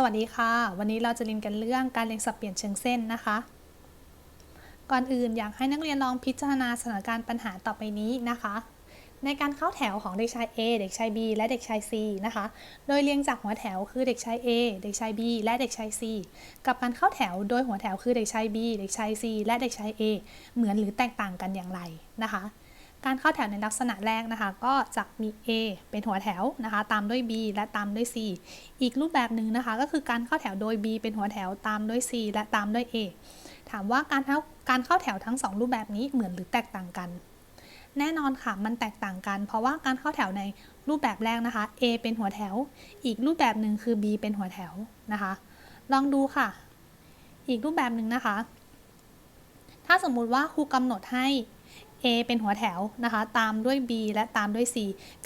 สวัสดีค่ะ วันนี้เราจะเรียนกันเรื่องการเรียงสับเปลี่ยนเชิงเส้นนะคะ ก่อนอื่นอยากให้นักเรียนลองพิจารณาสถานการณ์ปัญหาต่อไปนี้นะคะ ในการเข้าแถวของเด็กชาย A เด็กชาย B และเด็กชาย C นะคะ โดยเรียงจากหัวแถวคือเด็กชาย A เด็กชาย B และเด็กชาย C กับการเข้าแถวโดยหัวแถวคือเด็กชาย B เด็กชาย C และเด็กชาย A เหมือนหรือแตกต่างกันอย่างไรนะคะ การเข้าแถวในลักษณะแรกนะคะ ก็จะมี A เป็นหัวแถวนะคะ ตามด้วย B และตามด้วย C อีกรูปแบบหนึ่งนะคะ ก็คือการเข้าแถวโดย B เป็นหัวแถวตามด้วย C และตามด้วย A ถามว่าการเข้าการเข้าแถวทั้ง 2 รูปแบบนี้เหมือนหรือแตกต่างกัน แน่นอนค่ะมันแตกต่างกัน เพราะว่าการเข้าแถวในรูปแบบแรกนะคะ A เป็นหัวแถว อีกรูปแบบหนึ่งคือ B เป็นหัวแถวนะคะ ลองดูค่ะ อีกรูปแบบหนึ่งนะคะ ถ้าสมมุติว่าครูกำหนดให้ A เป็นหัวแถวนะคะ ตามด้วย B และตามด้วย C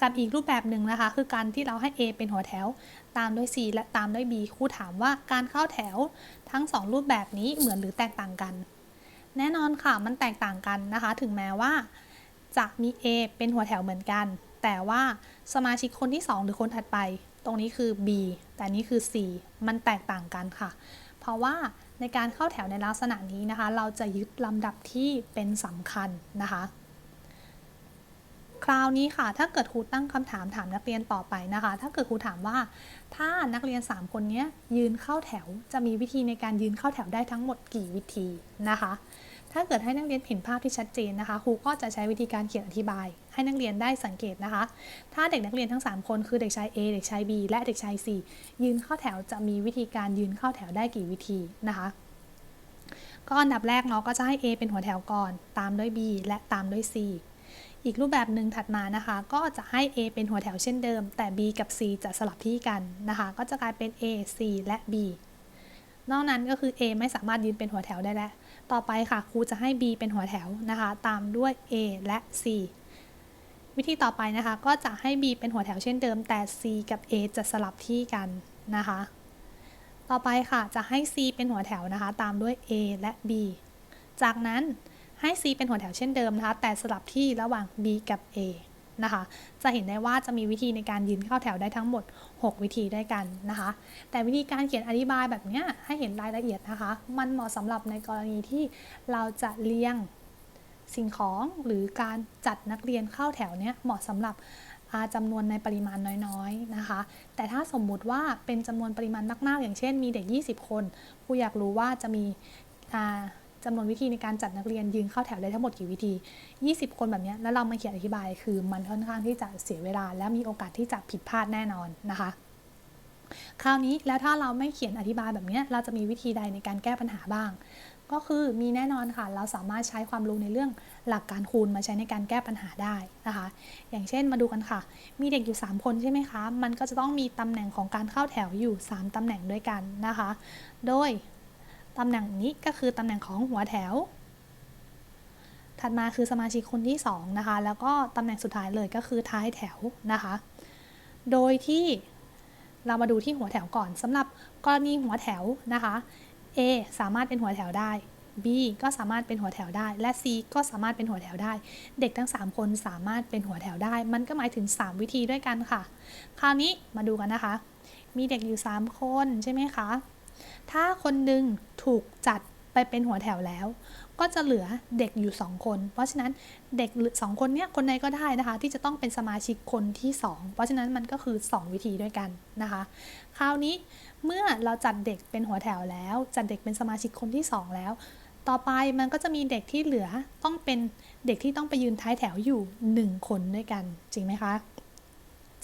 กับอีกรูปแบบหนึ่งนะคะ คือการที่เราให้ A เป็นหัวแถว ตามด้วย C และตามด้วย B ครูถามว่าการเข้าแถวทั้ง 2 รูปแบบนี้เหมือนหรือแตกต่างกัน แน่นอนค่ะมันแตกต่างกันนะคะ ถึงแม้ว่า จะมี A เป็นหัวแถวเหมือนกัน แต่ว่าสมาชิกคนที่ 2 หรือคนถัดไป ตรงนี้คือ B แต่นี้คือ C มันแตกต่างกันค่ะ เพราะว่า ในการเข้าแถวในลักษณะนี้นะคะ เราจะยึดลำดับที่เป็นสำคัญนะคะ คราวนี้ค่ะ ถ้าเกิดครูตั้งคำถามถามนักเรียนต่อไปนะคะ ถ้าเกิดครูถามว่า ถ้านักเรียน 3 คนนี้ยืนเข้าแถว จะมีวิธีในการยืนเข้าแถวได้ทั้งหมดกี่วิธีนะคะ ถ้าเกิดให้นักเรียนเห็นภาพที่ชัดเจนนะคะ ครูก็จะใช้วิธีการเขียนอธิบาย ให้นักเรียนได้สังเกตนะคะ ถ้าเด็กนักเรียนทั้ง 3 คนคือเด็กชาย A เด็กชาย B และเด็กชาย C ยืนเข้าแถวจะมีวิธีการยืนเข้าแถวได้กี่วิธีนะคะก็อันดับแรกเนาะก็จะให้ A เป็นหัวแถวก่อน ตามด้วย B และตามด้วย C อีกรูปแบบหนึ่งถัดมานะคะ ก็จะให้ A เป็นหัวแถวเช่นเดิม แต่ B กับ C จะสลับที่กันนะคะ ก็จะกลายเป็น A C และ B นอกนั้นก็คือ A ไม่สามารถยืนเป็นหัวแถวได้แล้ว ต่อไปค่ะครูจะให้ B เป็นหัวแถวนะคะ ตามด้วย A และ C วิธีต่อไปนะคะก็จะให้ B เป็นหัวแถวเช่นเดิม แต่ C กับ A จะสลับที่กันนะคะ ต่อไปค่ะจะให้ C เป็นหัวแถวนะคะ ตามด้วย A และ B จากนั้นให้ C เป็นหัวแถวเช่นเดิมนะคะ แต่สลับที่ระหว่าง B กับ A นะคะ จะเห็นได้ว่าจะมีวิธีในการยืนเข้าแถวได้ทั้งหมด 6 วิธีด้วยกันนะคะ แต่วิธีการเขียนอธิบายแบบนี้ให้เห็นรายละเอียดนะคะ มันเหมาะสำหรับในกรณีที่เราจะเรียงสิ่งของหรือการจัดนักเรียนเข้าแถวเนี้ยเหมาะสำหรับจำนวนในปริมาณน้อยๆนะคะ แต่ถ้าสมมุติว่าเป็นจำนวนปริมาณมากๆ อย่างเช่นมีเด็ก 20 คนครูอยากรู้ว่าจะมี จำนวนวิธีในการจัดนักเรียนยืนเข้าแถวได้ทั้งหมดกี่วิธี 20 คนแบบนี้แล้วเรามาเขียนอธิบาย คือมันค่อนข้างที่จะเสียเวลา และมีโอกาสที่จะผิดพลาดแน่นอนนะคะ คราวนี้แล้วถ้าเราไม่เขียนอธิบายแบบนี้เราจะมีวิธีใดในการแก้ปัญหาบ้าง ก็คือมีแน่นอนค่ะ เราสามารถใช้ความรู้ในเรื่องหลักการคูณมาใช้ในการแก้ปัญหาได้นะคะ อย่างเช่นมาดูกันค่ะ มีเด็กอยู่ 3 คนใช่ไหมคะ มันก็จะต้องมีตำแหน่งของการเข้าแถวอยู่ 3ตำแหน่งด้วยกันนะคะ โดย ตำแหน่งนี้ก็คือตำแหน่งของหัวแถว ถัดมาคือสมาชิกคนที่2นะคะ แล้วก็ตำแหน่งสุดท้ายเลยก็คือท้ายแถวนะคะ โดยที่เรามาดูที่หัวแถวก่อนสำหรับกรณีหัวแถวนะคะ A สามารถเป็นหัวแถวได้ B ก็สามารถเป็นหัวแถวได้ และ C ก็สามารถเป็นหัวแถวได้ เด็กทั้ง 3 คนสามารถเป็นหัวแถวได้ มันก็หมายถึง 3 วิธีด้วยกันค่ะ คราวนี้มาดูกันนะคะ มีเด็กอยู่ 3 คนใช่ไหมคะ ถ้าคนหนึ่งถูกจัดไปเป็นหัวแถวแล้ว ก็จะเหลือเด็กอยู่ 2 คน เพราะฉะนั้นเด็กสองคนเนี้ยคนใดก็ได้นะคะ ที่จะต้องเป็นสมาชิกคนที่ 2 เพราะฉะนั้นมันก็คือ 2 วิธีด้วยกันนะคะ คราวนี้เมื่อเราจัดเด็กเป็นหัวแถวแล้ว จัดเด็กเป็นสมาชิกคนที่ 2 แล้ว ต่อไปมันก็จะมีเด็กที่เหลือต้องเป็นเด็กที่ต้องไปยืนท้ายแถวอยู่ 1 คนด้วยกันจริงไหมคะ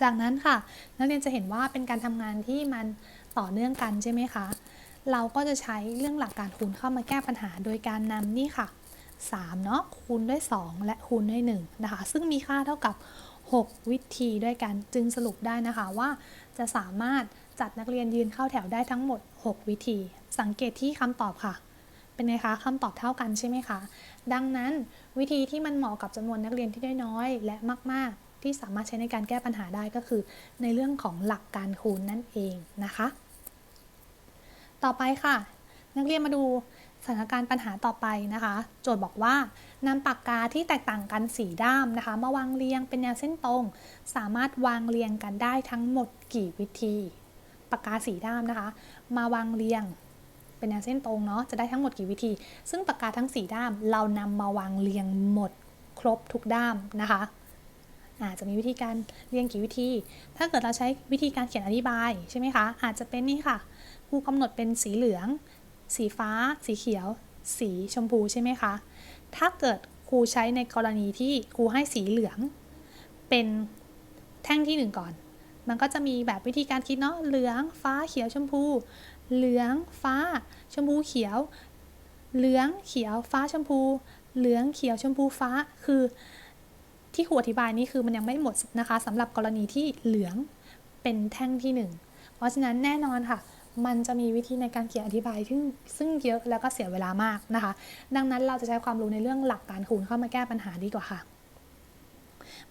จากนั้นค่ะ นักเรียนจะเห็นว่าเป็นการทำงานที่มันต่อเนื่องกันใช่ไหมคะ เราก็จะใช้เรื่องหลักการคูณเข้ามาแก้ปัญหา โดยการนำนี่ค่ะ3เนาะคูณด้วย 2 และคูณด้วย1นะคะ ซึ่งมีค่าเท่ากับ 6 วิธีด้วยกันจึงสรุปได้นะคะว่าจะสามารถจัดนักเรียนยืนเข้าแถวได้ทั้งหมด 6 วิธี สังเกตที่คำตอบค่ะ เป็นไงคะคำตอบเท่ากันใช่ไหมคะ ดังนั้นวิธีที่มันเหมาะกับจำนวนนักเรียนที่ได้น้อยและมาก ๆ ที่สามารถใช้ในการแก้ปัญหาได้ก็คือ ในเรื่องของหลักการคูณนั่นเองนะคะ ต่อไปค่ะ นักเรียนมาดูสถานการณ์ปัญหาต่อไปนะคะ โจทย์บอกว่านำปากกาที่แตกต่างกันสีด้ามนะคะ มาวางเรียงเป็นแนวเส้นตรง สามารถวางเรียงกันได้ทั้งหมดกี่วิธี ปากกาสีด้ามนะคะ มาวางเรียงเป็นแนวเส้นตรงเนาะจะได้ทั้งหมดกี่วิธี ซึ่งปากกาทั้ง 4 ด้าม เรานำมาวางเรียงหมดครบทุกด้ามนะคะอาจจะมีวิธีการเรียงกี่วิธี ถ้าเกิดเราใช้วิธีการเขียนอธิบายใช่ไหมคะอาจจะเป็นนี่ค่ะ ครูกำหนดเป็นสีเหลือง สีฟ้า สีเขียว สีชมพูใช่ไหมคะ ถ้าเกิดครูใช้ในกรณีที่ครูให้สีเหลือง เป็นแท่งที่หนึ่งก่อน มันก็จะมีแบบวิธีการคิดเนาะ เหลือง ฟ้า เขียว ชมพู เหลือง ฟ้า ชมพู เขียว เหลือง เขียว ฟ้า ชมพู เหลือง เขียว ชมพู ฟ้า คือที่ครูอธิบายนี่คือมันยังไม่หมดนะคะสำหรับกรณีที่เหลืองเป็นแท่งที่ 1 เพราะฉะนั้นแน่นอนค่ะ มันจะมีวิธีในการเขียนอธิบายซึ่งซึ่งเยอะแล้วก็เสียเวลามากนะคะ ดังนั้นเราจะใช้ความรู้ในเรื่องหลักการคูณเข้ามาแก้ปัญหาดีกว่าค่ะ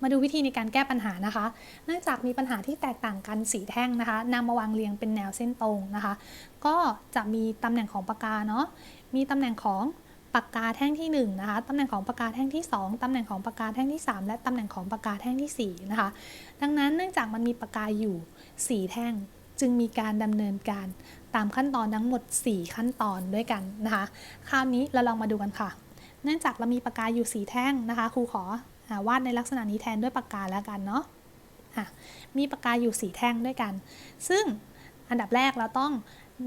มาดูวิธีในการแก้ปัญหานะคะ เนื่องจากมีปัญหาที่แตกต่างกันสีแท่งนะคะนำมาวางเรียงเป็นแนวเส้นตรงนะคะ ก็จะมีตำแหน่งของปากกาเนาะมีตำแหน่งของปากกาแท่งที่1นะคะ ตำแหน่งของปากกาแท่งที่ 2 ตำแหน่งของปากกาแท่งที่ 3 และตำแหน่งของปากกาแท่งที่ 4 นะคะ ดังนั้นเนื่องจากมันมีปากกาอยู่ 4 แท่ง จึงมีการดำเนินการตามขั้นตอนทั้งหมด 4 ขั้นตอนด้วยกันนะคะ คราวนี้เราลองมาดูกันค่ะ เนื่องจากเรามีปากกาอยู่ 4 แท่งนะคะครูขอวาดในลักษณะนี้แทนด้วยปากกาแล้วกันเนาะะมีปากกาอยู่ 4 แท่งด้วยกัน ซึ่งอันดับแรกเราต้อง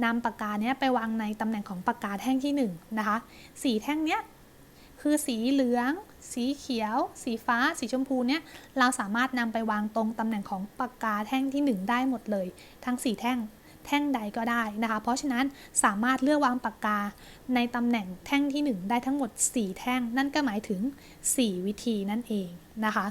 นำปากกาเนี้ยไปวางในตำแหน่งของปากกาแท่งที่1นะคะสีแท่งเนี้ย คือสีเหลือง สีเขียว สีฟ้า สีชมพูเนี้ยเราสามารถนำไปวางตรงตำแหน่งของปากกาแท่งที่ 1 ได้หมดเลย ทั้ง 4 แท่งแท่งใดก็ได้นะคะ เพราะฉะนั้นสามารถเลือกวางปากกาในตำแหน่งแท่งที่ 1 ได้ทั้งหมด 4 แท่ง นั่นก็หมายถึง 4 วิธีนั่นเองนะคะ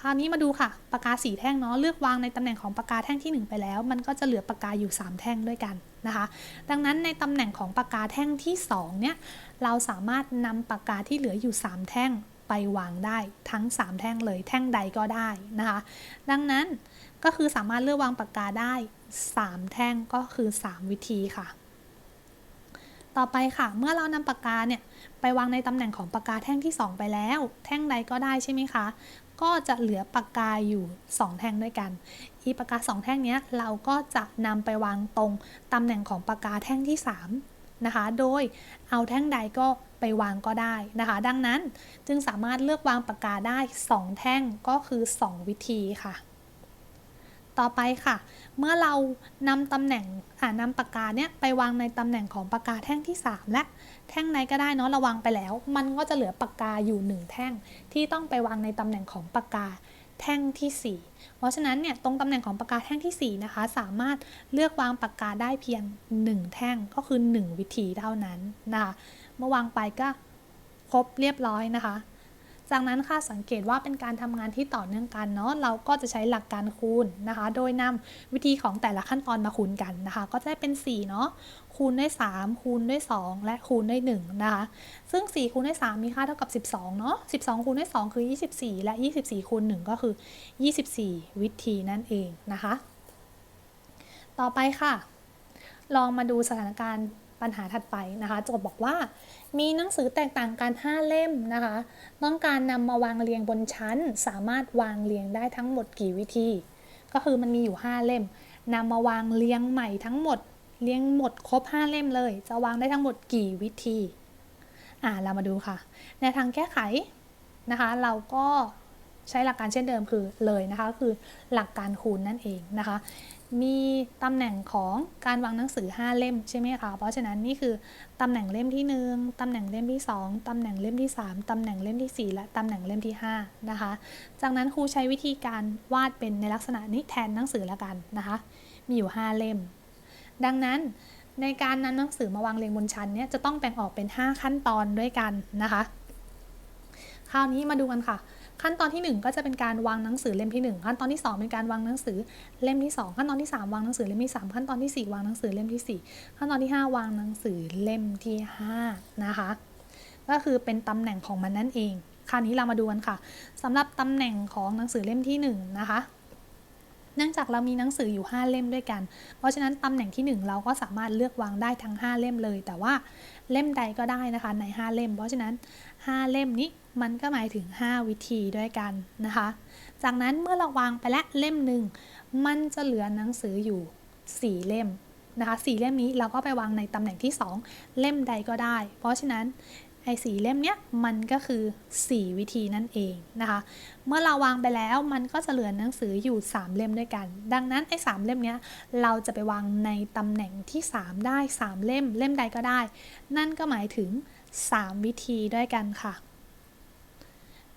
คราวนี้มาดูค่ะปากกาสีแท่งเนาะเลือกวางในตำแหน่งของปากกาแท่งที่ 1 ไปแล้ว มันก็จะเหลือปากกาอยู่ 3 แท่งด้วยกัน นะคะ ดังนั้นในตำแหน่งของปากกาแท่งที่ 2 เนี่ย เราสามารถนำปากกาที่เหลืออยู่ 3 แท่งไปวางได้ทั้ง 3 แท่งเลยแท่งใดก็ได้นะคะ ดังนั้นก็คือสามารถเลือกวางปากกาได้ 3 แท่งก็คือ 3 วิธีค่ะ ต่อไปค่ะ เมื่อเรานำปากกาเนี่ยไปวางในตำแหน่งของปากกาแท่งที่ 2 ไปแล้ว แท่งใดก็ได้ใช่ไหมคะ ก็จะเหลือปากกาอยู่ 2 แท่งด้วยกัน อีปากกา 2 แท่งนี้เราก็จะนำไปวางตรงตำแหน่งของปากกาแท่งที่ 3 นะคะ โดยเอาแท่งใดก็ไปวางก็ได้นะคะ ดังนั้นจึงสามารถเลือกวางปากกาได้ 2 แท่งก็คือ 2 วิธีค่ะ ต่อไปค่ะ เมื่อเรานำตำแหน่งนำปากกาเนี่ยไปวางในตำแหน่งของปากกาแท่งที่ 3 และ แท่งไหนก็ได้เนาะระวังไปแล้ว มันก็จะเหลือปากกาอยู่1แท่งที่ต้องไปวางในตำแหน่งของปากกาแท่งที่ 4 เพราะฉะนั้นเนี่ยตรงตำแหน่งของปากกาแท่งที่ 4 นะคะ สามารถเลือกวางปากกาได้เพียง 1 แท่งก็คือ 1 วิธีเท่านั้นนะคะเมื่อวางไปก็ครบเรียบร้อยนะคะ จากนั้นค่ะสังเกตว่าเป็นการทำงานที่ต่อเนื่องกันเนาะเราก็จะใช้หลักการคูณนะคะ โดยนำวิธีของแต่ละขั้นตอนมาคูณกันนะคะ ก็จะได้เป็น4เนาะคูณด้วย 3 คูณด้วย 2 และคูณด้วย1นะคะ ซึ่ง 4 คูณด้วย 3 มีค่าเท่ากับ 12 เนาะ 12 คูณด้วย 2 คือ 24 และ 24 คูณ 1 ก็คือ 24 วิธีนั่นเองนะคะ ต่อไปค่ะ ลองมาดูสถานการณ์ ปัญหาถัดไปนะคะโจทย์บอกว่า มีหนังสือแตกต่างกัน 5 เล่มนะคะ ต้องการนำมาวางเรียงบนชั้น สามารถวางเรียงได้ทั้งหมดกี่วิธี ก็คือมันมีอยู่ 5 เล่มนำมาวางเรียงใหม่ทั้งหมดเรียงหมดครบ 5 เล่มเลย จะวางได้ทั้งหมดกี่วิธีอ่าเรามาดูค่ะ ในทางแก้ไขนะคะ เราก็ใช้หลักการเช่นเดิมคือเลยนะคะ คือหลักการคูณนั่นเองนะคะ มีตำแหน่งของการวางหนังสือ 5 เล่มใช่ไหมคะ เพราะฉะนั้นนี่คือตำแหน่งเล่มที่ 1ตำแหน่งเล่มที่ 2ตำแหน่งเล่มที่ 3ตำแหน่งเล่มที่ 4 และตำแหน่งเล่มที่ 5 นะคะ จากนั้นครูใช้วิธีการวาดเป็นในลักษณะนี้แทนหนังสือละกันนะคะ มีอยู่ 5 เล่ม ดังนั้นในการนำหนังสือมาวางเรียงบนชั้นเนี่ยจะต้องแบ่งออกเป็น 5 ขั้นตอนด้วยกันนะคะ คราวนี้มาดูกันค่ะ ขั้นตอนที่ 1 ก็จะเป็นการวางหนังสือเล่มที่ 1 ขั้นตอนที่ 2 เป็นการวางหนังสือเล่มที่ 2 ขั้นตอนที่ 3 วางหนังสือเล่มที่ 3 ขั้นตอนที่ 4 วางหนังสือเล่มที่ 4 ขั้นตอนที่ 5 วางหนังสือเล่มที่ 5 นะคะ ก็คือเป็นตำแหน่งของมันนั่นเองคราวนี้เรามาดูกันค่ะสำหรับตำแหน่งของหนังสือเล่มที่ 1 นะคะเนื่องจากเรามีหนังสืออยู่ 5 เล่มด้วยกัน เพราะฉะนั้นตำแหน่งที่ 1 เราก็สามารถเลือกวางได้ทั้ง 5 เล่มเลย แต่ว่าเล่มใดก็ได้นะคะใน 5 เล่ม เพราะฉะนั้น 5 เล่มนี้ มันก็หมายถึง 5 วิธีด้วยกันนะคะ จากนั้นเมื่อเราวางไปแล้วเล่มหนึ่งมันจะเหลือหนังสืออยู่ 4 เล่มนะคะ4เล่มนี้เราก็ไปวางในตำแหน่งที่ 2 เล่มใดก็ได้ เพราะฉะนั้นไอ้สีเล่มเนี้ยมันก็คือ 4 วิธีนั่นเองนะคะ เมื่อเราวางไปแล้วมันก็จะเหลือหนังสืออยู่ 3 เล่มด้วยกัน ดังนั้นไอ้สเล่มเนี้ยเราจะไปวางในตำแหน่งที่ 3 ได้ 3 เล่ม เล่มใดก็ได้ นั่นก็หมายถึง 3 วิธีด้วยกันค่ะ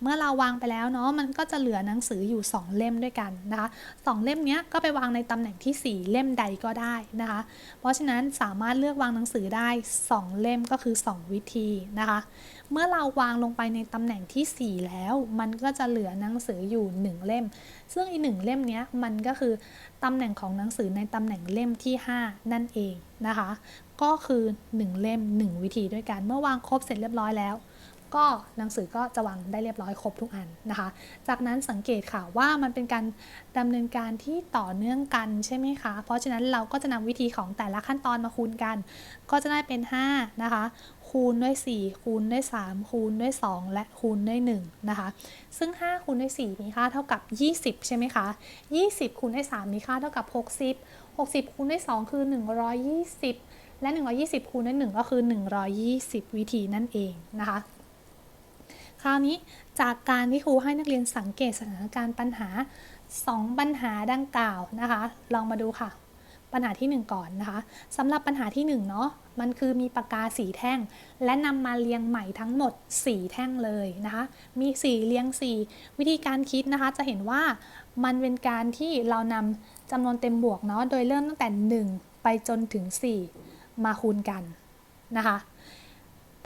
เมื่อเราวางไปแล้วเนาะมันก็จะเหลือหนังสืออยู่ 2 เล่มด้วยกันนะคะสเล่มนี้ก็ไปวางในตำแหน่งที่ 4 เล่มใดก็ได้นะคะ เพราะฉะนั้นสามารถเลือกวางหนังสือได้ 2 เล่มก็คือ 2 วิธีนะคะ เมื่อเราวางลงไปในตำแหน่งที่ 4 แล้ว มันก็จะเหลือหนังสืออยู่ 1 เล่ม ซึ่งอีกหนึ่งเล่มนี้มันก็คือตำแหน่งของหนังสือในตำแหน่งเล่มที่ 5 นั่นเองนะคะ ก็คือ 1 เล่ม 1 วิธีด้วยกัน เมื่อวางครบเสร็จเรียบร้อยแล้ว ก็หนังสือก็จะวางได้เรียบร้อยครบทุกอันนะคะ จากนั้นสังเกตค่ะว่ามันเป็นการดำเนินการที่ต่อเนื่องกันใช่ไหมคะ เพราะฉะนั้นเราก็จะนำวิธีของแต่ละขั้นตอนมาคูณกัน ก็จะได้เป็น 5 นะคะ คูณด้วย 4 คูณด้วย 3 คูณด้วย 2 และคูณด้วย1นะคะ ซึ่ง 5 คูณด้วย 4 มีค่าเท่ากับ 20 ใช่ไหมคะ 20 คูณด้วย 3 มีค่าเท่ากับ 60 60 คูณด้วย 2 คือ 120 และ 120 คูณด้วย 1 ก็คือ 120 วิธีนั่นเองนะคะ ราวนี้จากการที่ครูให้นักเรียนสังเกตสถานการณ์ปัญหา 2 ปัญหาดังกล่าวนะคะ ลองมาดูค่ะ ปัญหาที่ 1 ก่อนนะคะสำหรับปัญหาที่1เนาะมันคือมีปากกาสีแท่ง และนำมาเรียงใหม่ทั้งหมด 4 แท่งเลยนะคะ มี 4 เรียง 4 วิธีการคิดนะคะ จะเห็นว่ามันเป็นการที่เรานำจำนวนเต็มบวกเนาะโดยเริ่มตั้งแต่ 1 ไปจนถึง 4 มาคูณกันนะคะ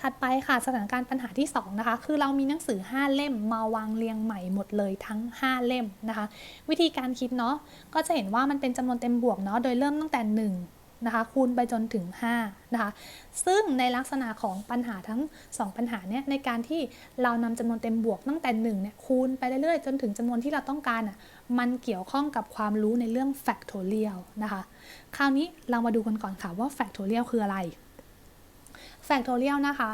ถัดไปค่ะสถานการณ์ปัญหาที่2นะคะคือเรามีหนังสือ 5 เล่มมาวางเรียงใหม่หมดเลยทั้ง 5 เล่มนะคะ วิธีการคิดเนาะก็จะเห็นว่ามันเป็นจำนวนเต็มบวกเนาะโดยเริ่มตั้งแต่ 1 นะคะ คูณไปจนถึง 5 นะคะ ซึ่งในลักษณะของปัญหาทั้ง 2 ปัญหาเนี้ยในการที่เรานำจำนวนเต็มบวกตั้งแต่1เนี่ยคูณไปเรื่อยๆ จนถึงจำนวนที่เราต้องการอะมันเกี่ยวข้องกับความรู้ในเรื่อง factorial นะคะ คราวนี้เรามาดูกันก่อนค่ะว่า factorial คืออะไร factorial นะคะ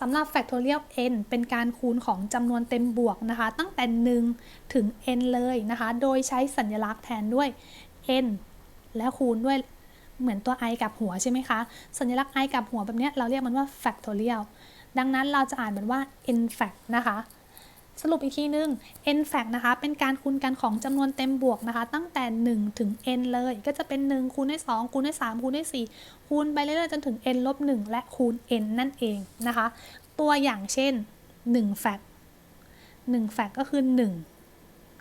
สำหรับ factorial n เป็นการคูณของจำนวนเต็มบวกนะคะ ตั้งแต่ 1 ถึง n เลยนะคะ โดยใช้สัญลักษณ์แทนด้วย n และคูณด้วยเหมือนตัว i กับหัวใช่ไหมคะ สัญลักษณ์ i กับหัวแบบนี้เราเรียกมันว่า factorial ดังนั้นเราจะอ่านมันว่า n fact นะคะ สรุปอีกทีนึง n fact นะคะ เป็นการคูณกันของจำนวนเต็มบวกนะคะ ตั้งแต่ 1 ถึง n เลย ก็จะเป็น 1 คูณด้วย2คูณด้วย3คูณด้วย4คูณไปเรื่อยๆจนถึง n ลบ1และคูณ n นั่นเองนะคะ ตัวอย่างเช่น1 fact 1 fact ก็คือ 1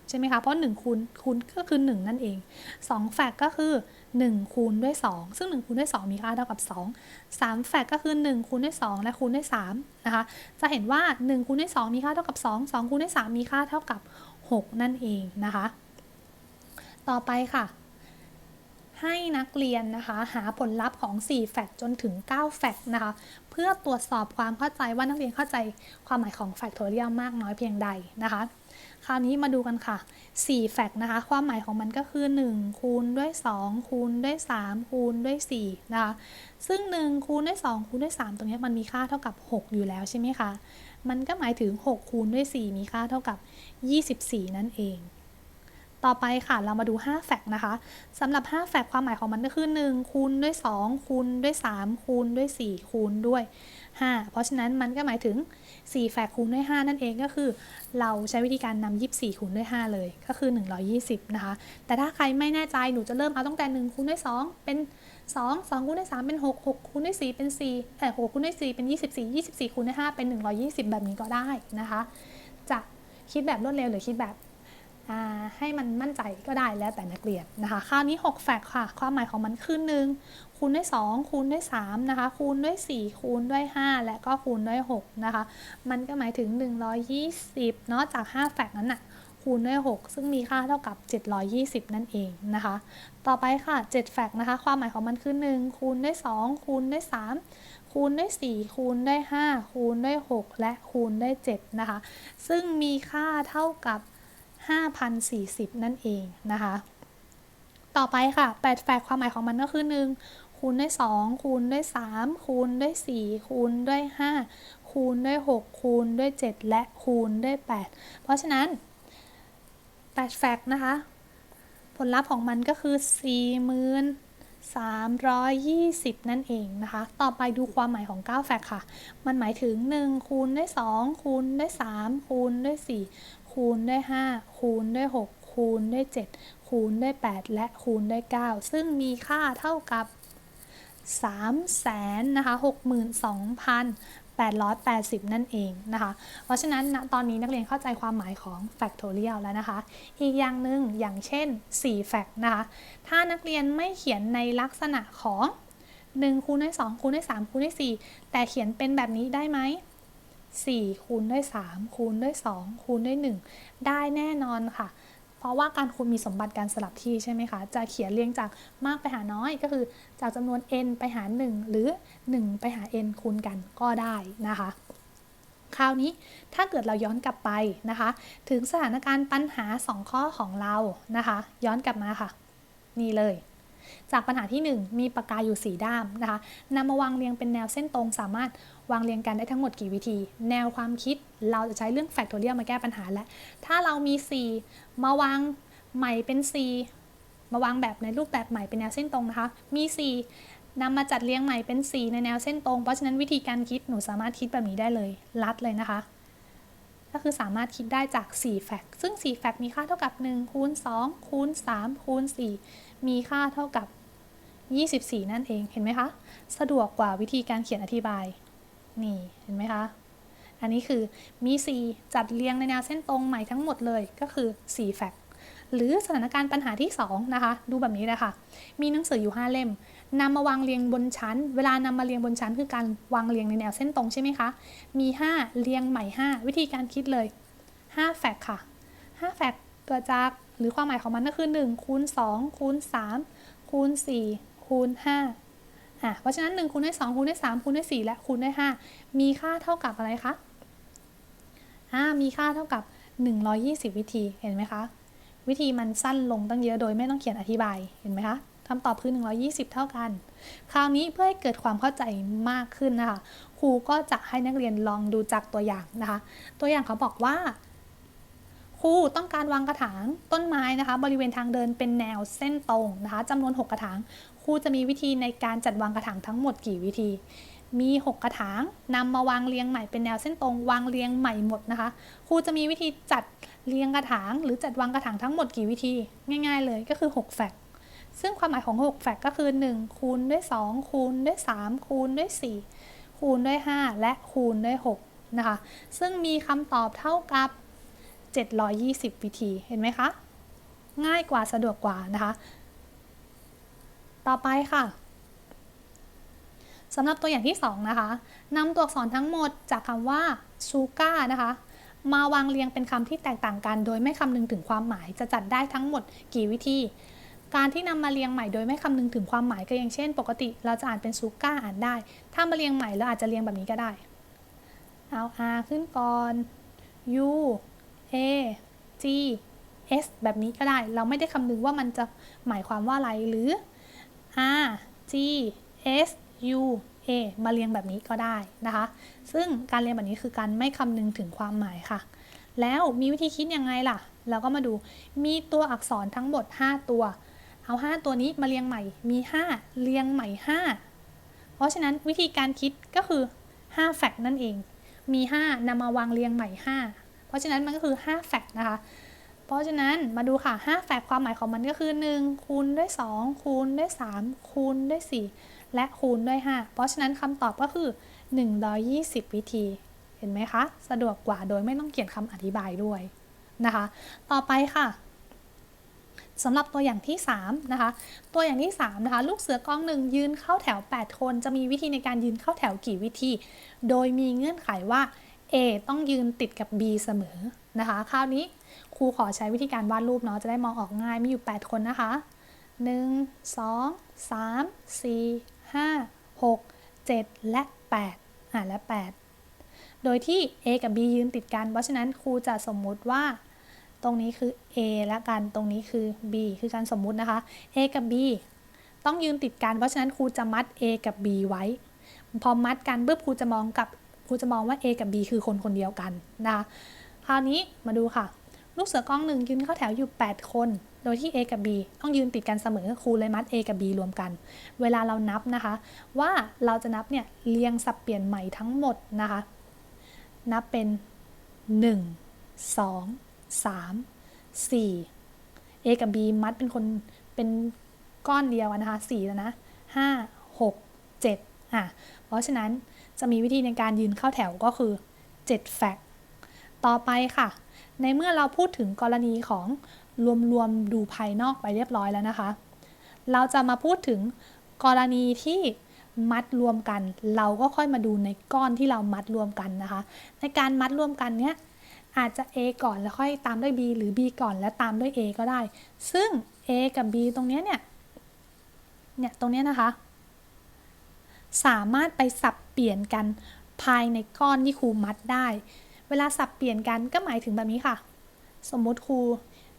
ใช่ไหมคะ เพราะ1คูณคูณก็คือ 1 นั่นเอง2แฟกก็คือ 1 คูณด้วย 2 ซึ่ง 1 คูณด้วย 2 มีค่าเท่ากับ 2 3แฟกก็คือ 1 คูณด้วย 2 และคูณด้วย3นะคะ จะเห็นว่า 1 คูณด้วย 2 มีค่าเท่ากับ 2 2 คูณด้วย 3 มีค่าเท่ากับ 6 นั่นเองนะคะ ต่อไปค่ะ ให้นักเรียนนะคะ หาผลลัพธ์ของ 4 แฟกจนถึง 9 แฟกนะคะ เพื่อตรวจสอบความเข้าใจว่านักเรียนเข้าใจความหมายของแฟกโทเรียลมากน้อยเพียงใดนะคะ คราวนี้มาดูกันค่ะ 4 แฟกนะคะ ความหมายของมันก็คือ 1 คูณด้วย 2 คูณด้วย 3 คูณด้วย 4 นะคะ ซึ่ง 1 คูณด้วย 2 คูณด้วย 3 ตรงนี้มันมีค่าเท่ากับ 6 อยู่แล้วใช่ไหมคะ มันก็หมายถึง 6 คูณด้วย 4 มีค่าเท่ากับ 24 นั่นเอง ต่อไปค่ะเรามาดู 5 แฟกนะคะสำหรับ 5 แฟกความหมายของมันก็คือ 1 คูณด้วย 2 คูณด้วย 3 คูณด้วย 4 คูณด้วย 5 เพราะฉะนั้นมันก็หมายถึง 4 แฟกคูณด้วย 5 นั่นเองก็คือ เราใช้วิธีการนำ24 คูณด้วย 5 เลยก็คือ 120 นะคะ แต่ถ้าใครไม่แน่ใจหนูจะเริ่มเอาตั้งแต่ 1 คูณด้วย 2 เป็น 2 2คูณด้วย 3 เป็น 6 6คูณด้วย4เป็น4แต่6คูณด้วย4เป็น 24 24คูณด้วย5เป็น 120 แบบนี้ก็ได้นะคะ จะคิดแบบรวดเร็วหรือคิดแบบ ให้มันมั่นใจก็ได้แล้วแต่นักเรียนนะคะคราวนี้ 6 แฟกค่ะ ความหมายของมันคือ1คูณด้วย 2 คูณด้วย3นะคะคูณด้วย 4 คูณด้วย 5 และก็คูณด้วย6นะคะมันก็หมายถึง 120เนาะจาก 5 แฟกนั้นน่ะคูณด้วย 6 ซึ่งมีค่าเท่ากับ 720 นั่นเองนะคะ ต่อไปค่ะ 7 แฟกนะคะ ความหมายของมันคือ 1 คูณด้วย 2 คูณด้วย 3 คูณด้วย 4 คูณด้วย 5 คูณด้วย 6 และคูณด้วย 7 นะคะ ซึ่งมีค่าเท่ากับ 5,040 นั่นเองนะคะ ต่อไปค่ะ8แฟกความหมายของมันก็คือ 1 คูณด้วย 2 คูณด้วย 3 คูณด้วย 4 คูณด้วย 5 คูณด้วย 6 คูณด้วย 7 และคูณด้วย 8 เพราะฉะนั้น8แฟกนะคะ ผลลัพธ์ของมันก็คือ 40,000 320 นั่นเองนะคะ ต่อไปดูความหมายของ 9 แฟกต์ค่ะ มันหมายถึง 1 คูณด้วย 2 คูณด้วย 3 คูณด้วย 4 คูณด้วย 5 คูณด้วย 6 คูณด้วย 7 คูณด้วย 8 และคูณด้วย 9 ซึ่งมีค่าเท่ากับ3แสนนะคะ62,880 นั่นเองนะคะ เพราะฉะนั้นณตอนนี้นักเรียนเข้าใจความหมายของ factorial แล้วนะคะ อีกอย่างหนึ่งอย่างเช่น4แฟกต์นะคะ ถ้านักเรียนไม่เขียนในลักษณะของ1คูณด้วย2คูณด้วย3คูณด้วย4แต่เขียนเป็นแบบนี้ได้ไหม 4 คูณด้วย 3 คูณด้วย 2 คูณด้วย 1 ได้แน่นอนค่ะ เพราะว่าการคูณมีสมบัติการสลับที่ใช่ไหมคะ จะเขียนเรียงจากมากไปหาน้อยก็คือจากจำนวน n ไปหา 1 หรือ 1 ไปหา n คูณกันก็ได้นะคะคราวนี้ถ้าเกิดเราย้อนกลับไปนะคะ ถึงสถานการณ์ปัญหา 2 ข้อของเรานะคะ ย้อนกลับมาค่ะ นี่เลย จากปัญหาที่ 1 มีปากกาอยู่ 4 ด้ามนะคะนำมาวางเรียงเป็นแนวเส้นตรงสามารถ วางเรียงกันได้ทั้งหมดกี่วิธี แนวความคิดเราจะใช้เรื่องแฟกตอเรียลมาแก้ปัญหาและถ้าเรามี 4 มาวางใหม่เป็น 4 มาวางแบบในรูปแบบใหม่เป็นแนวเส้นตรงนะคะ มี 4นำมาจัดเรียงใหม่เป็น 4 ในแนวเส้นตรง เพราะฉะนั้นวิธีการคิดหนูสามารถคิดแบบนี้ได้เลยลัดเลยนะคะ ก็คือสามารถคิดได้จาก 4 แฟกต์ซึ่ง 4 แฟกต์มีค่าเท่ากับ1คูณ2คูณ3คูณ4มีค่าเท่ากับ24 นั่นเอง เห็นไหมคะ สะดวกกว่าวิธีการเขียนอธิบาย นี่เห็นไหมคะ อันนี้คือมี 4 จัดเรียงในแนวเส้นตรงใหม่ทั้งหมดเลยก็คือ4แฟกต์หรือสถานการณ์ปัญหาที่ 2 นะคะ ดูแบบนี้เลยค่ะ มีหนังสืออยู่ 5 เล่มนำมาวางเรียงบนชั้น เวลานำมาเรียงบนชั้น คือการวางเรียงในแนวเส้นตรงใช่ไหมคะ มี 5 เรียงใหม่ 5 วิธีการคิดเลย 5 แฟกต์ค่ะ 5 แฟกต์เกิดจากหรือความหมายของมันก็คือ 1 คูณ 2 คูณ 3 คูณ 4 คูณ 5 อะเพราะฉะนั้น1คูณด้วย2คูณด้วย3คูณด้วย4และคูณด้วย5มีค่าเท่ากับอะไรคะอ่ามีค่าเท่ากับ 120 วิธีเห็นไหมคะ วิธีมันสั้นลงตั้งเยอะโดยไม่ต้องเขียนอธิบายเห็นไหมคะคำตอบคือ 120 เท่ากัน คราวนี้เพื่อให้เกิดความเข้าใจมากขึ้นนะคะ ครูก็จะให้นักเรียนลองดูจากตัวอย่างนะคะ ตัวอย่างเขาบอกว่า ครูต้องการวางกระถางต้นไม้นะคะ บริเวณทางเดินเป็นแนวเส้นตรงนะคะจำนวน 6 กระถาง รูจะมีวิธีในการจัดวางกระถางทั้งหมดกี่วิธี มี 6 กระถางนำมาวางเรียงใหม่เป็นแนวเส้นตรงวางเรียงใหม่หมดนะคะครูจะมีวิธีจัดเรียงกระถาง หรือจัดวางกระถางทั้งหมดกี่วิธี ง่าย ๆ เลยก็คือ 6 แฟกต์ซึ่งความหมายของ 6 แฟกต์ก็คือ 1 คูณด้วย 2 คูณด้วย 3 คูณด้วย 4 คูณด้วย 5 และคูณด้วย 6 นะคะ ซึ่งมีคำตอบเท่ากับ 720 วิธี เห็นไหมคะ ง่ายกว่าสะดวกกว่านะคะ ต่อไปค่ะสำหรับตัวอย่างที่ 2 นะคะนำตัวอักษรทั้งหมดจากคำว่าชูก้านะคะ มาวางเรียงเป็นคำที่แตกต่างกัน โดยไม่คำนึงถึงความหมายจะจัดได้ทั้งหมดกี่วิธี การที่นำมาเรียงใหม่โดยไม่คำนึงถึงความหมายก็อย่างเช่น ปกติเราจะอ่านเป็นซูก้าอ่านได้ ถ้ามาเรียงใหม่เราอาจจะเรียงแบบนี้ก็ได้ เอา R ขึ้นก่อน U A G S แบบนี้ก็ได้ เราไม่ได้คำนึงว่ามันจะหมายความว่าอะไรหรือ R G S U A มาเรียงแบบนี้ก็ได้นะคะ ซึ่งการเรียงแบบนี้คือการไม่คำนึงถึงความหมายค่ะ แล้วมีวิธีคิดยังไงล่ะ เราก็มาดู มีตัวอักษรทั้งหมด 5 ตัว เอา 5 ตัวนี้มาเรียงใหม่ มี 5 เรียงใหม่ 5 เพราะฉะนั้นวิธีการคิดก็คือ 5 แฟกต์นั่นเอง มี 5นำมาวางเรียงใหม่ 5 เพราะฉะนั้นมันก็คือ 5 แฟกต์นะคะ เพราะฉะนั้นมาดูค่ะ5แฟกต์ความหมายของมันก็คือ 1 คูณด้วย 2 คูณด้วย 3 คูณด้วย 4 และคูณด้วย 5 เพราะฉะนั้นคำตอบก็คือ 120 วิธี เห็นไหมคะ สะดวกกว่าโดยไม่ต้องเขียนคำอธิบายด้วยนะคะ ต่อไปค่ะสำหรับตัวอย่างที่ 3 นะคะ ตัวอย่างที่ 3 นะคะ ลูกเสือกองหนึ่งยืนเข้าแถว 8 คนจะมีวิธีในการยืนเข้าแถวกี่วิธี โดยมีเงื่อนไขว่า A ต้องยืนติดกับ B เสมอนะคะ คราวนี้ ครูขอใช้วิธีการวาดรูปเนาะจะได้มองออกง่ายมีอยู่ 8 คนนะคะ 1 2 3 4 5 6 7 และ 8 อ่าและ 8 โดยที่ A กับ B ยืนติดกัน เพราะฉะนั้นครูจะสมมุติว่าตรงนี้คือ A และกันตรงนี้คือ B คือการสมมุตินะคะ A กับ B ต้องยืนติดกัน เพราะฉะนั้นครูจะมัด A กับ B ไว้ พอมัดกันปุ๊บครูจะมองกับครูจะมองว่า A กับ B คือคนคนเดียวกันนะคะ คราวนี้มาดูค่ะ ลูกเสือกองหนึ่งยืนเข้าแถวอยู่ 8 คน โดยที่ a กับ b ต้องยืนติดกันเสมอครูเลยมัด a กับ b รวมกัน เวลาเรานับนะคะ ว่าเราจะนับเนี่ยเรียงสับเปลี่ยนใหม่ทั้งหมดนะคะ นับเป็น 1 2 3 4 a กับ b มัดเป็นคนเป็นก้อนเดียวนะคะ4แล้วนะ5 6 7อะเพราะฉะนั้นจะมีวิธีในการยืนเข้าแถวก็คือ 7 แฟกต์ต่อไปค่ะ ในเมื่อเราพูดถึงกรณีของรวมๆดูภายนอกไปเรียบร้อยแล้วนะคะ เราจะมาพูดถึงกรณีที่มัดรวมกัน เราก็ค่อยมาดูในก้อนที่เรามัดรวมกันนะคะ ในการมัดรวมกันเนี้ยอาจจะ A ก่อนแล้วค่อยตามด้วย B หรือ B ก่อนแล้วตามด้วย A ก็ได้ ซึ่ง A กับ B ตรงเนี้ยเนี่ย เนี่ยตรงเนี้ยนะคะ สามารถไปสับเปลี่ยนกันภายในก้อนที่ครูมัดได้ เวลาสับเปลี่ยนกันก็หมายถึงแบบนี้ค่ะ สมมุติครู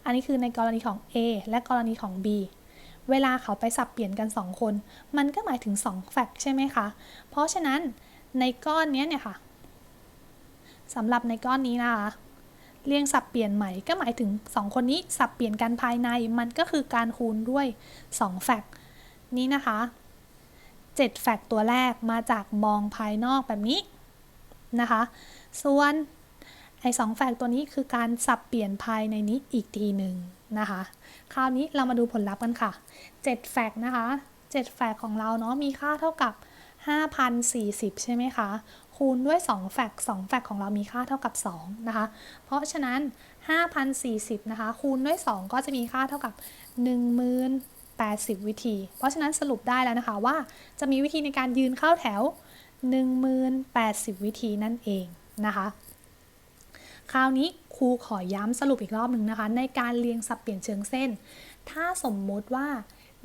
อันนี้คือในกรณีของ A และกรณีของ B เวลาเขาไปสับเปลี่ยนกัน 2 คน มันก็หมายถึง2แฟกต์ใช่ไหมคะ เพราะฉะนั้นในก้อนนี้เนี่ยค่ะสำหรับในก้อนนี้นะคะ เรียงสับเปลี่ยนใหม่ก็หมายถึง 2 คนนี้สับเปลี่ยนกันภายใน มันก็คือการคูณด้วย2แฟกต์นี้นะคะ7แฟกต์ตัวแรกมาจากมองภายนอกแบบนี้นะคะ ส่วน ไอ้สองแฟกตัวนี้คือการสับเปลี่ยนภายในนี้อีกทีหนึ่งนะคะ คราวนี้เรามาดูผลลัพธ์กันค่ะ 7 แฟกต์นะคะ 7 แฟกต์ของเราเนาะมีค่าเท่ากับ 5,040 ใช่ไหมคะ คูณด้วย 2 แฟกต์2แฟกต์ของเรามีค่าเท่ากับ 2 นะคะ เพราะฉะนั้น 5,040 นะคะ คูณด้วย 2 ก็จะมีค่าเท่ากับ 1,080 วิธี เพราะฉะนั้นสรุปได้แล้วนะคะว่าจะมีวิธีในการยืนเข้าแถว 1,080 วิธีนั่นเองนะคะ คราวนี้ครูขอย้ำสรุปอีกรอบหนึ่งนะคะ ในการเรียงสับเปลี่ยนเชิงเส้น ถ้าสมมติว่า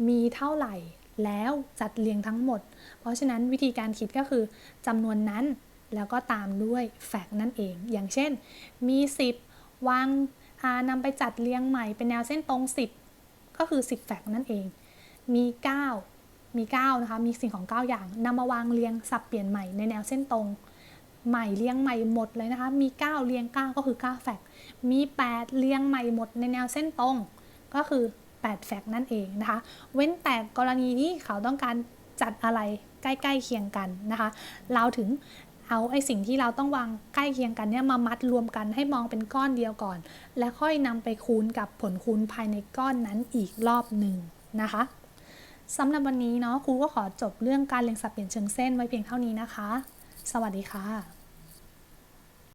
มีเท่าไหร่แล้วจัดเรียงทั้งหมด เพราะฉะนั้นวิธีการคิดก็คือจำนวนนั้นแล้วก็ตามด้วยแฟกต์นั่นเอง อย่างเช่น มี 10 วางนำไปจัดเรียงใหม่เป็นแนวเส้นตรง 10 ก็คือ 10 แฟกต์นั่นเอง มี 9 มี 9 นะคะ มีสิ่งของ 9 อย่างนำมาวางเรียงสับเปลี่ยนใหม่ในแนวเส้นตรง ใหม่เรียงใหม่หมดเลยนะคะ มี 9เรียง 9 ก็คือ 9 แฟก มี 8เรียงใหม่หมดในแนวเส้นตรง ก็คือ 8 แฟกนั่นเองนะคะ เว้นแต่กรณีที่เขาต้องการจัดอะไรใกล้ๆเคียงกันนะคะ เราถึงเอาไอ้สิ่งที่เราต้องวางใกล้เคียงกันเนี่ยมามัดรวมกันให้มองเป็นก้อนเดียวก่อน และค่อยนำไปคูณกับผลคูณภายในก้อนนั้นอีกรอบหนึ่งนะคะสำหรับวันนี้เนาะครูก็ขอจบเรื่องการเรียงสับเปลี่ยนเชิงเส้นไว้เพียงเท่านี้นะคะ สวัสดีค่ะ